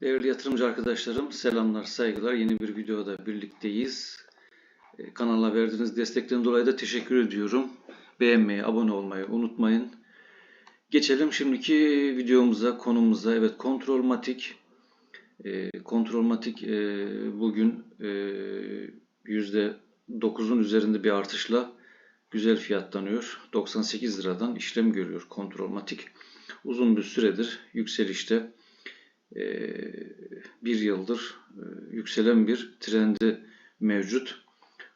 Değerli yatırımcı arkadaşlarım, selamlar, saygılar. Yeni bir videoda birlikteyiz. Ee, Kanala verdiğiniz destekten dolayı da teşekkür ediyorum. Beğenmeyi, abone olmayı unutmayın. Geçelim şimdiki videomuza, konumuza. Evet, Kontrolmatik. E, Kontrolmatik e, bugün e, %9'un üzerinde bir artışla güzel fiyatlanıyor. 98 liradan işlem görüyor Kontrolmatik. Uzun bir süredir yükselişte bir yıldır e, yükselen bir trendi mevcut.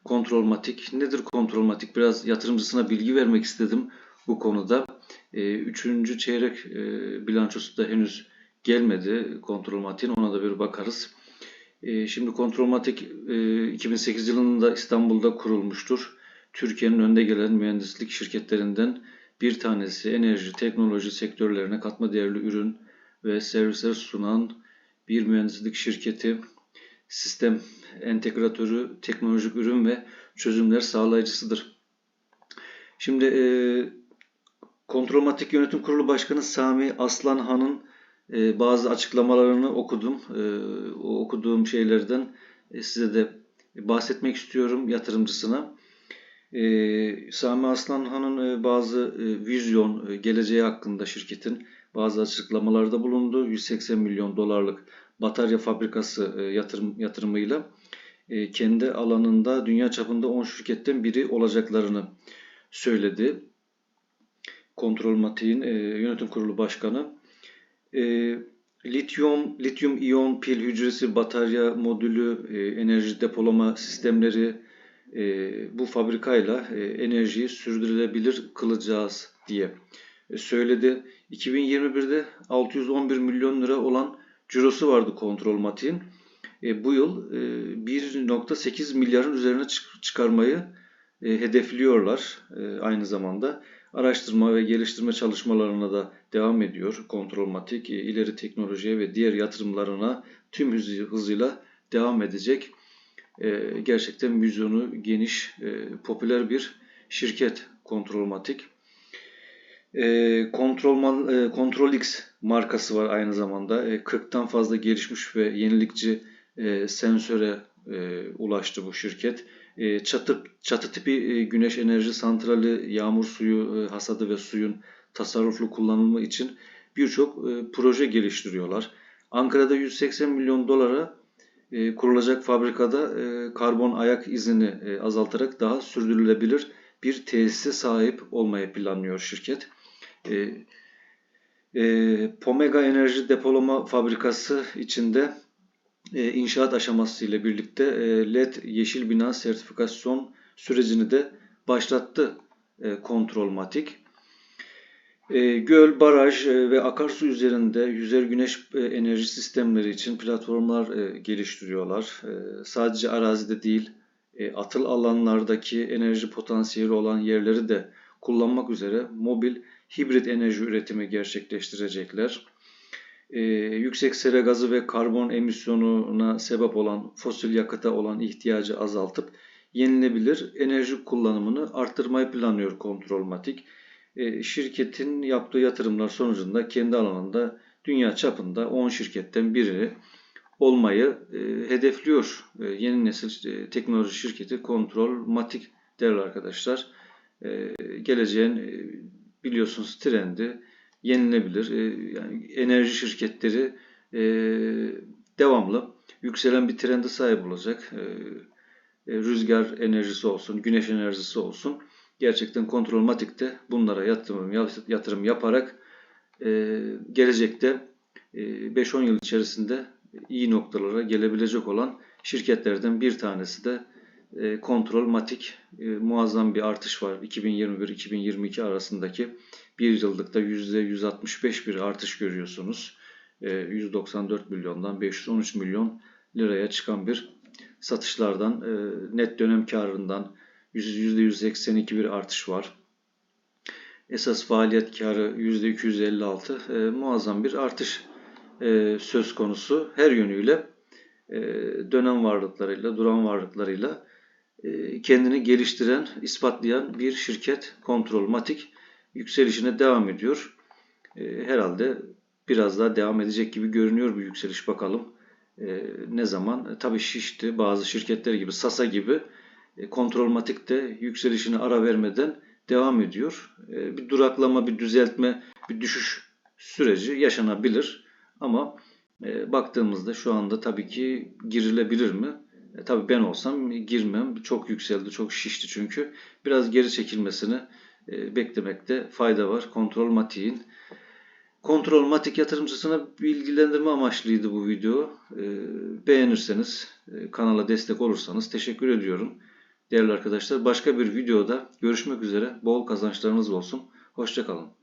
Kontrolmatik. Nedir kontrolmatik? Biraz yatırımcısına bilgi vermek istedim bu konuda. E, üçüncü çeyrek bilançosu da henüz gelmedi kontrolmatiğin. Ona da bir bakarız. Şimdi kontrolmatik 2008 yılında İstanbul'da kurulmuştur. Türkiye'nin önde gelen mühendislik şirketlerinden bir tanesi enerji, teknoloji sektörlerine katma değerli ürün, ve servisler sunan bir mühendislik şirketi, sistem entegratörü, teknolojik ürün ve çözümler sağlayıcısıdır. Şimdi e, Kontrolmatik Yönetim Kurulu Başkanı Sami Aslanhan'ın e, bazı açıklamalarını okudum. E, o okuduğum şeylerden e, size de bahsetmek istiyorum yatırımcısına. E, Sami Aslanhan'ın e, bazı e, vizyon, e, geleceği hakkında şirketin bazı açıklamalarda bulundu. 180 milyon dolarlık batarya fabrikası e, yatırım yatırımıyla e, kendi alanında dünya çapında 10 şirketten biri olacaklarını söyledi. Kontrol Matiğin e, yönetim kurulu başkanı. Lityum, lityum iyon pil hücresi, batarya modülü, enerji depolama sistemleri bu fabrikayla enerjiyi sürdürülebilir kılacağız diye söyledi. 2021'de 611 milyon lira olan cirosu vardı kontrol matiğin. E, bu yıl e, 1.8 milyarın üzerine çıkarmayı e, hedefliyorlar e, aynı zamanda. Araştırma ve geliştirme çalışmalarına da devam ediyor Kontrolmatik. E, ileri teknolojiye ve diğer yatırımlarına tüm hızıyla devam edecek. E, gerçekten vizyonu geniş, e, popüler bir şirket Kontrolmatik. E, Control, e, Control X markası var aynı zamanda. E, 40'tan fazla gelişmiş ve yenilikçi e, sensöre e, ulaştı bu şirket. E, çatı, çatı tipi e, güneş enerji santrali, yağmur suyu e, hasadı ve suyun tasarruflu kullanımı için birçok e, proje geliştiriyorlar. Ankara'da 180 milyon dolara e, kurulacak fabrikada e, karbon ayak izini e, azaltarak daha sürdürülebilir bir tesise sahip olmayı planlıyor şirket. E, e, Pomega Enerji Depolama Fabrikası içinde e, inşaat aşaması ile birlikte e, LED yeşil bina sertifikasyon sürecini de başlattı e, Kontrolmatik. E, göl, baraj e, ve akarsu üzerinde yüzer güneş e, enerji sistemleri için platformlar e, geliştiriyorlar. E, sadece arazide değil, e, atıl alanlardaki enerji potansiyeli olan yerleri de kullanmak üzere mobil hibrit enerji üretimi gerçekleştirecekler. Ee, yüksek sera gazı ve karbon emisyonuna sebep olan fosil yakıta olan ihtiyacı azaltıp yenilebilir enerji kullanımını arttırmayı planlıyor Kontrolmatik. Ee, şirketin yaptığı yatırımlar sonucunda kendi alanında dünya çapında 10 şirketten biri olmayı e, hedefliyor. E, yeni nesil e, teknoloji şirketi Kontrolmatik değerli arkadaşlar. E, geleceğin e, biliyorsunuz trendi yenilebilir. E, yani enerji şirketleri e, devamlı yükselen bir trende sahip olacak. E, e, rüzgar enerjisi olsun, güneş enerjisi olsun. Gerçekten kontrolmatikte bunlara yatırım, yatırım yaparak gelecekte e, 5-10 yıl içerisinde iyi noktalara gelebilecek olan şirketlerden bir tanesi de e, kontrol matik e, muazzam bir artış var. 2021-2022 arasındaki bir yıllıkta %165 bir artış görüyorsunuz. E, 194 milyondan 513 milyon liraya çıkan bir satışlardan e, net dönem karından %182 bir artış var. Esas faaliyet karı %256 e, muazzam bir artış e, söz konusu. Her yönüyle e, dönem varlıklarıyla, duran varlıklarıyla e, kendini geliştiren, ispatlayan bir şirket Kontrolmatik yükselişine devam ediyor. E, herhalde biraz daha devam edecek gibi görünüyor bu yükseliş bakalım. E, ne zaman? E, tabii şişti. Bazı şirketler gibi Sasa gibi e, kontrolmatik de yükselişine ara vermeden devam ediyor. E, bir duraklama, bir düzeltme, bir düşüş süreci yaşanabilir. Ama e, baktığımızda şu anda tabii ki girilebilir mi? E, tabii ben olsam girmem. Çok yükseldi, çok şişti çünkü. Biraz geri çekilmesini e, beklemekte fayda var. Kontrol matiğin. Kontrol matik yatırımcısına bilgilendirme amaçlıydı bu video. E, beğenirseniz, e, kanala destek olursanız teşekkür ediyorum. Değerli arkadaşlar başka bir videoda görüşmek üzere. Bol kazançlarınız olsun. Hoşçakalın.